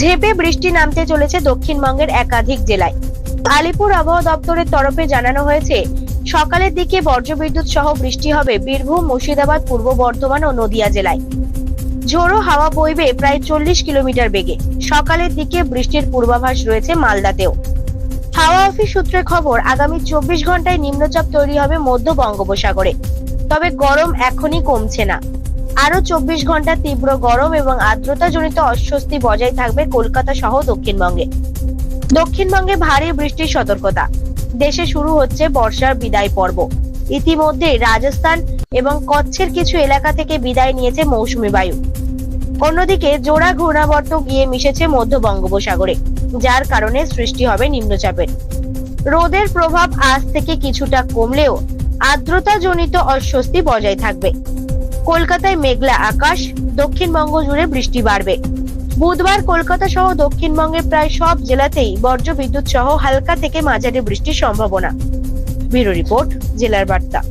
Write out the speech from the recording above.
ঝেপে বৃষ্টি নামতে চলেছে দক্ষিণবঙ্গের একাধিক জেলায়। আলিপুর আবহাওয়া দপ্তরের তরফে জানানো হয়েছে, সকালের দিকে বজ্রবিদ্যুৎ সহ বৃষ্টি হবে বীরভূম, মুর্শিদাবাদ, পূর্ব বর্ধমান ও নদিয়া জেলায়। ঝোড়ো হাওয়া বইবে প্রায় চল্লিশ কিলোমিটার বেগে। সকালের দিকে বৃষ্টির পূর্বাভাস রয়েছে মালদাতেও। হাওয়া অফিস সূত্রে খবর, আগামী চব্বিশ ঘন্টায় নিম্নচাপ তৈরি হবে মধ্য বঙ্গোপসাগরে। তবে গরম এখনই কমছে না। আরও চব্বিশ ঘণ্টা তীব্র গরম এবং আর্দ্রতাজনিত অস্বস্তি বজায় থাকবে কলকাতা সহ দক্ষিণবঙ্গে। দক্ষিণবঙ্গে ভারী বৃষ্টির সতর্কতা। দেশে শুরু হচ্ছে বর্ষার বিদায় পর্ব। ইতিমধ্যে রাজস্থান এবং কচ্ছের কিছু এলাকা থেকে বিদায় নিয়েছে মৌসুমী বায়ু। অন্যদিকে জোড়া ঘূর্ণাবর্ত গিয়ে মিশেছে মধ্য বঙ্গোপসাগরে, যার কারণে সৃষ্টি হবে নিম্নচাপের। রোদের প্রভাব আজ থেকে কিছুটা কমলেও আর্দ্রতাজনিত অস্বস্তি বজায় থাকবে। কলকাতায় মেঘলা আকাশ দক্ষিণবঙ্গ জুড়ে বৃষ্টি বাড়বে। বুধবার কলকাতা সহ দক্ষিণবঙ্গের প্রায় সব জেলাতেই বর্জ্য বিদ্যুৎ সহ হালকা থেকে মাঝারি বৃষ্টির সম্ভাবনা। ব্যুরো রিপোর্ট, জেলার বার্তা।